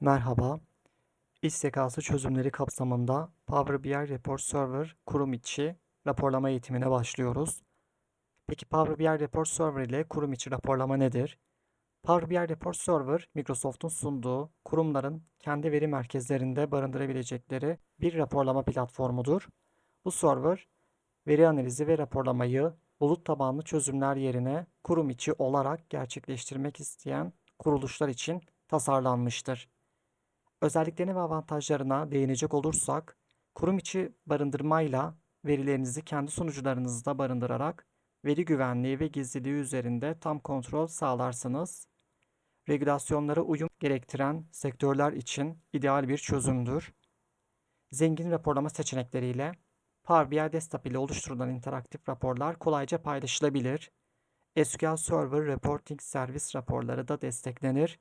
Merhaba. İş zekası çözümleri kapsamında Power BI Report Server kurum içi raporlama eğitimine başlıyoruz. Peki Power BI Report Server ile kurum içi raporlama nedir? Power BI Report Server, Microsoft'un sunduğu kurumların kendi veri merkezlerinde barındırabilecekleri bir raporlama platformudur. Bu server, veri analizi ve raporlamayı bulut tabanlı çözümler yerine kurum içi olarak gerçekleştirmek isteyen kuruluşlar için tasarlanmıştır. Özelliklerine ve avantajlarına değinecek olursak, kurum içi barındırmayla verilerinizi kendi sunucularınızda barındırarak veri güvenliği ve gizliliği üzerinde tam kontrol sağlarsınız. Regülasyonlara uyum gerektiren sektörler için ideal bir çözümdür. Zengin raporlama seçenekleriyle Power BI Desktop ile oluşturulan interaktif raporlar kolayca paylaşılabilir. SQL Server Reporting Service raporları da desteklenir.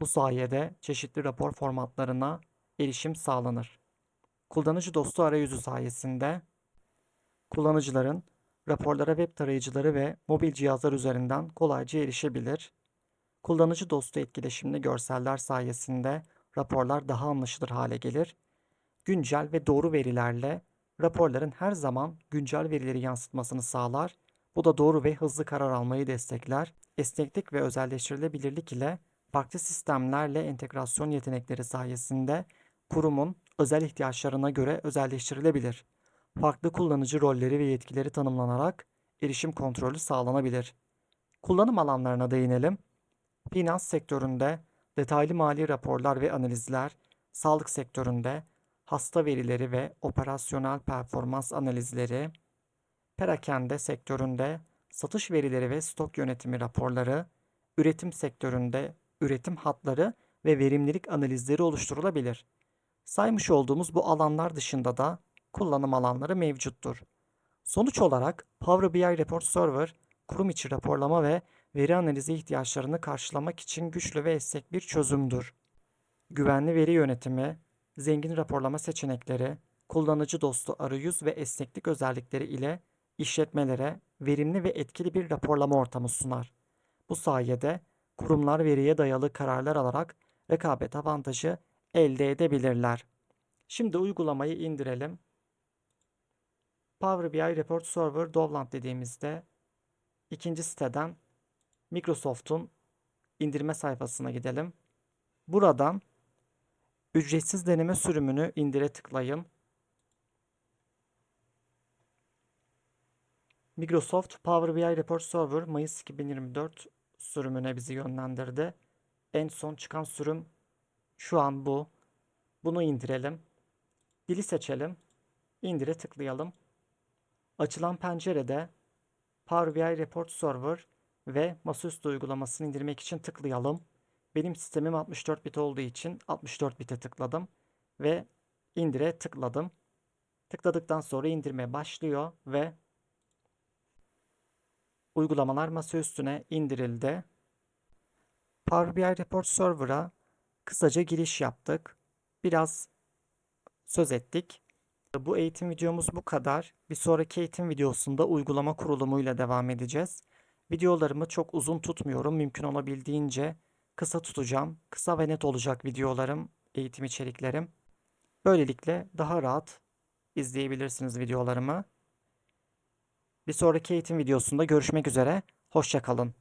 Bu sayede çeşitli rapor formatlarına erişim sağlanır. Kullanıcı dostu arayüzü sayesinde kullanıcıların raporlara web tarayıcıları ve mobil cihazlar üzerinden kolayca erişebilir. Kullanıcı dostu etkileşimli görseller sayesinde raporlar daha anlaşılır hale gelir. Güncel ve doğru verilerle raporların her zaman güncel verileri yansıtmasını sağlar. Bu da doğru ve hızlı karar almayı destekler. Esneklik ve özelleştirilebilirlik ile farklı sistemlerle entegrasyon yetenekleri sayesinde kurumun özel ihtiyaçlarına göre özelleştirilebilir. Farklı kullanıcı rolleri ve yetkileri tanımlanarak erişim kontrolü sağlanabilir. Kullanım alanlarına değinelim. Finans sektöründe detaylı mali raporlar ve analizler, sağlık sektöründe hasta verileri ve operasyonel performans analizleri, perakende sektöründe satış verileri ve stok yönetimi raporları, üretim sektöründe üretim hatları ve verimlilik analizleri oluşturulabilir. Saymış olduğumuz bu alanlar dışında da kullanım alanları mevcuttur. Sonuç olarak Power BI Report Server, kurum içi raporlama ve veri analizi ihtiyaçlarını karşılamak için güçlü ve esnek bir çözümdür. Güvenli veri yönetimi, zengin raporlama seçenekleri, kullanıcı dostu arayüz ve esneklik özellikleri ile işletmelere verimli ve etkili bir raporlama ortamı sunar. Bu sayede kurumlar veriye dayalı kararlar alarak rekabet avantajı elde edebilirler. Şimdi uygulamayı indirelim. Power BI Report Server Dovland dediğimizde ikinci siteden Microsoft'un indirme sayfasına gidelim. Buradan ücretsiz deneme sürümünü indire tıklayın. Microsoft Power BI Report Server Mayıs 2024 sürümüne bizi yönlendirdi. En son çıkan sürüm şu an bu. Bunu indirelim. Dili seçelim. İndire tıklayalım. Açılan pencerede Power BI Report Server ve masaüstü uygulamasını indirmek için tıklayalım. Benim sistemim 64 bit olduğu için 64 bite tıkladım ve indire tıkladım. Tıkladıktan sonra indirme başlıyor ve uygulamalar masaüstüne indirildi. Power BI Report Server'a kısaca giriş yaptık. Biraz söz ettik. Bu eğitim videomuz bu kadar. Bir sonraki eğitim videosunda uygulama kurulumuyla devam edeceğiz. Videolarımı çok uzun tutmuyorum. Mümkün olabildiğince kısa tutacağım. Kısa ve net olacak videolarım, eğitim içeriklerim. Böylelikle daha rahat izleyebilirsiniz videolarımı. Bir sonraki eğitim videosunda görüşmek üzere. Hoşçakalın.